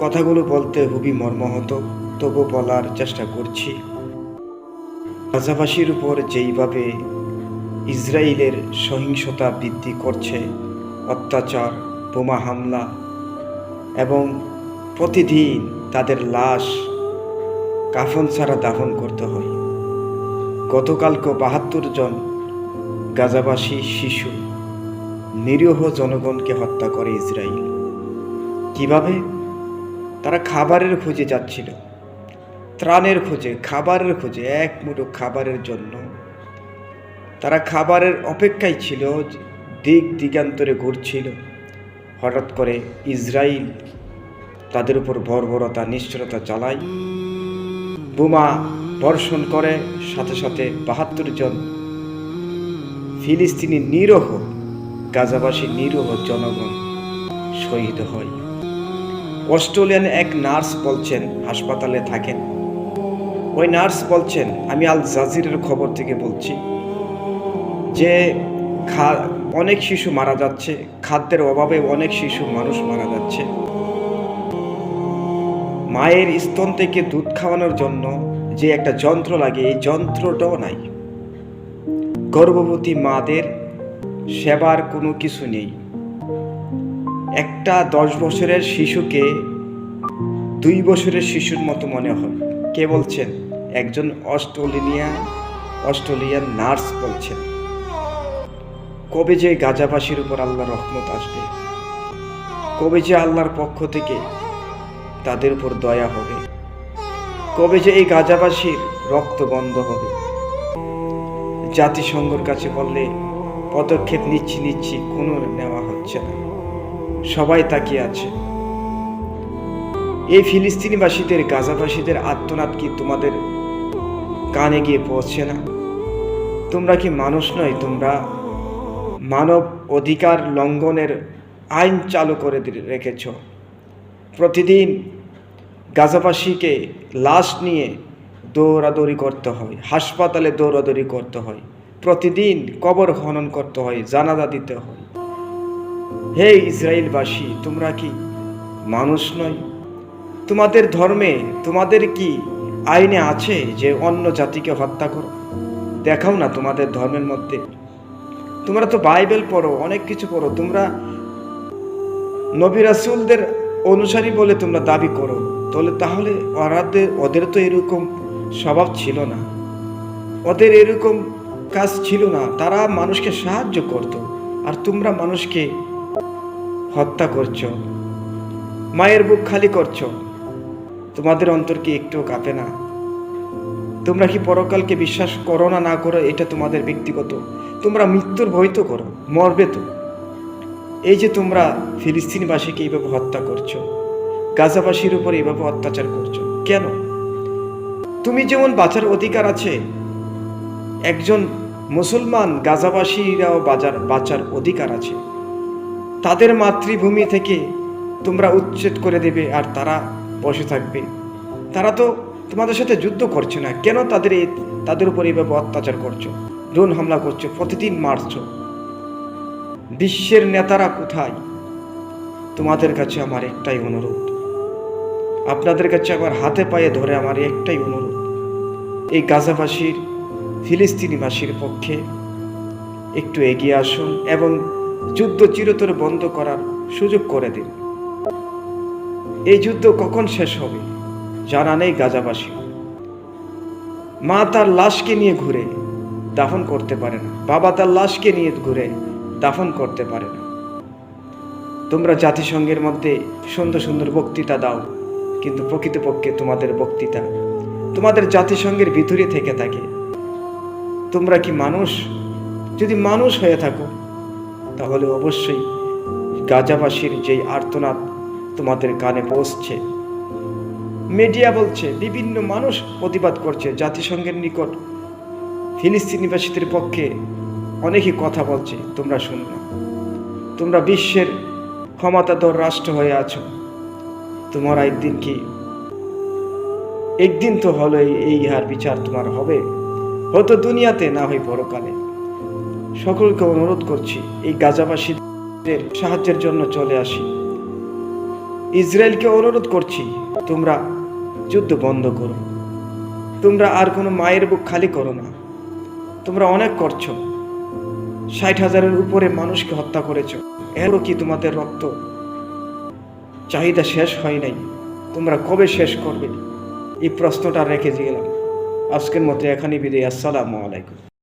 কথাগুলো বলতে খুবই মর্মাহত, তবু বলার চেষ্টা করছি। গাজাবাসীর উপর যেইভাবে ইসরায়েলের সহিংসতা বৃদ্ধি করছে, অত্যাচার, বোমা হামলা এবং প্রতিদিন তাদের লাশ কাফন ছাড়া দাফন করতে হয়। গতকালকে বাহাত্তর জন গাজাবাসী শিশু নিরীহ জনগণকে হত্যা করে ইসরায়েল কীভাবে? তারা খাবারের খোঁজে যাচ্ছিল। ত্রাণের খোঁজে, খাবারের খোঁজে, এক মুঠো খাবারের জন্য। তারা খাবারের অপেক্ষায় ছিল, দিক দিগান্তরে ঘুরছিল। হঠাৎ করে ইসরায়েল তাদের উপর বর্বরতা, নিষ্ঠুরতা চালায়। বোমা বর্ষণ করে, সাথে সাথে বাহাত্তর জন ফিলিস্তিনি নিরহ, গাজাবাসী নিরহ জনগণ শহীদ হয়। অস্ট্রেলিয়ান এক নার্স বলছেন, হাসপাতালে থাকেন। ওই নার্স বলছেন, আমি আল জাজিরের খবর থেকে বলছি যে খা, অনেক শিশু মারা যাচ্ছে, খাদ্যের অভাবে অনেক শিশু মানুষ মারা যাচ্ছে। মায়ের স্তন থেকে দুধ খাওয়ানোর জন্য যে একটা যন্ত্র লাগে, এই যন্ত্রটাও নাই। গর্ভবতী মাদের সেবার কোনো কিছু নেই। একটা দশ বছরের শিশুকে দুই বছরের শিশুর মতো মনে হয়। কে বলছেন? একজন অস্ট্রেলিয়া অস্ট্রেলিয়ান নার্স বলছেন। কবে যে গাজাবাসীর উপর আল্লাহ রহমত আসবে, কবে যে আল্লাহর পক্ষ থেকে তাদের উপর দয়া হবে, কবে যে এই গাজাবাসীর রক্ত বন্ধ হবে। জাতিসংঘর কাছে বললে পদক্ষেপ নিচ্ছি নিচ্ছি, কোনো নেওয়া হচ্ছে না। সবাই তাকিয়ে আছে। এই ফিলিস্তিনিবাসীদের, গাজাবাসীদের আত্মনাদ কি তোমাদের কানে গিয়ে পৌঁছে না? তোমরা কি মানুষ নয়? তোমরা মানব অধিকার লঙ্ঘনের আইন চালু করে রেখেছ। প্রতিদিন গাজাবাসীকে লাশ নিয়ে দৌড়াদৌড়ি করতে হয়, হাসপাতালে দৌড়াদৌড়ি করতে হয়। প্রতিদিন কবর খনন করতে হয়, জানাজা দিতে হয়। হে ইসরায়েলবাসী, তোমরা কি মানুষ নয়? তোমাদের ধর্মে তোমাদের কি আইনে আছে যে অন্য জাতিকে হত্যা করো? দেখাও না তোমাদের ধর্মের মধ্যে। তোমরা তো বাইবেল পড়ো, অনেক কিছু পড়ো। তোমরা নবী রাসূলদের অনুসারী বলে তোমরা দাবি করো। তাহলে তাহলে ওরাদের ওদের তো এরকম স্বভাব ছিল না। ওদের এরকম কাজ ছিল না। তারা মানুষকে সাহায্য করত। আর তোমরা মানুষকে হত্যা করছ, মায়ের বুক খালি করছ, তোমাদের অন্তর কি একটু কাঁপে না? তোমরা কি পরকালকে বিশ্বাস করো না না করো, এটা তোমাদের ব্যক্তিগত। তোমরা মৃত্যুর ভয় তো করো, মরবে তো। এই যে তোমরা ফিলিস্তিনবাসীকে এইভাবে হত্যা করছ, গাজাবাসীর উপর এইভাবে অত্যাচার করছ, কেন? তুমি যেমন বাঁচার অধিকার আছে, একজন মুসলমান গাজাবাসীরাও বাজার বাঁচার অধিকার আছে। তাদের মাতৃভূমি থেকে তোমরা উচ্ছেদ করে দেবে আর তারা বসে থাকবে। তারা তো তোমাদের সাথে যুদ্ধ করছে না। কেন তাদের তাদের উপর এইভাবে অত্যাচার করছ? ড্রোন হামলা করছ, প্রতিদিন মারছো। বিশ্বের নেতারা কোথায়? তোমাদের কাছে আমার একটাই অনুরোধ। আপনাদের কাছে আমার হাতে পায়ে ধরে আমার একটাই অনুরোধ। এই গাজাবাসীর, ফিলিস্তিনিবাসীর পক্ষে একটু এগিয়ে আসুন এবং যুদ্ধ চিরতরে বন্ধ করার সুযোগ করে দিন। এই যুদ্ধ কখন শেষ হবে, জানা নেই গাজাবাসী। মা তার লাশকে নিয়ে ঘুরে দাফন করতে পারে না। বাবা তার লাশকে নিয়ে ঘুরে দাফন করতে পারে না। তোমরা জাতিসংঘের মধ্যে সুন্দর সুন্দর বক্তৃতা দাও, কিন্তু প্রকৃতপক্ষে তোমাদের বক্তৃতা তোমাদের জাতিসংঘের ভিতরে থেকে থাকে। তোমরা কি মানুষ? যদি মানুষ হয়ে থাকো তাহলে অবশ্যই গাজাবাসীর যেই আর্তনাদ তোমাদের কানে পৌঁছছে মিডিয়া বলছে, বিভিন্ন মানুষ প্রতিবাদ করছে জাতিসংঘের নিকট। ফিলিস্তিনিবাসীদের পক্ষে অনেকই কথা বলছে, তোমরা শুনো না। তোমরা বিশ্বের ক্ষমতাধর রাষ্ট্র হয়ে আছো। তোমার একদিন কি? একদিন তো হলো এই ইহার বিচার তোমার হবে। হয়তো দুনিয়াতে না হয় পরকালে। সকলকে অনুরোধ করছি, এই গাজাবাসীদের সাহায্যের জন্য চলে আসি। ইসরায়েলকে অনুরোধ করছি, তোমরা যুদ্ধ বন্ধ করো। তোমরা আর কোনো মায়ের বুক খালি করো না। তোমরা অনেক করছ। ষাট হাজারের উপরে মানুষকে হত্যা করেছ। এরও কি তোমাদের রক্ত চাহিদা শেষ হয় নাই? তোমরা কবে শেষ করবে? এই প্রশ্নটা রেখে গেলাম আজকের মতো এখানেই বিদায়। আসসালামু আলাইকুম।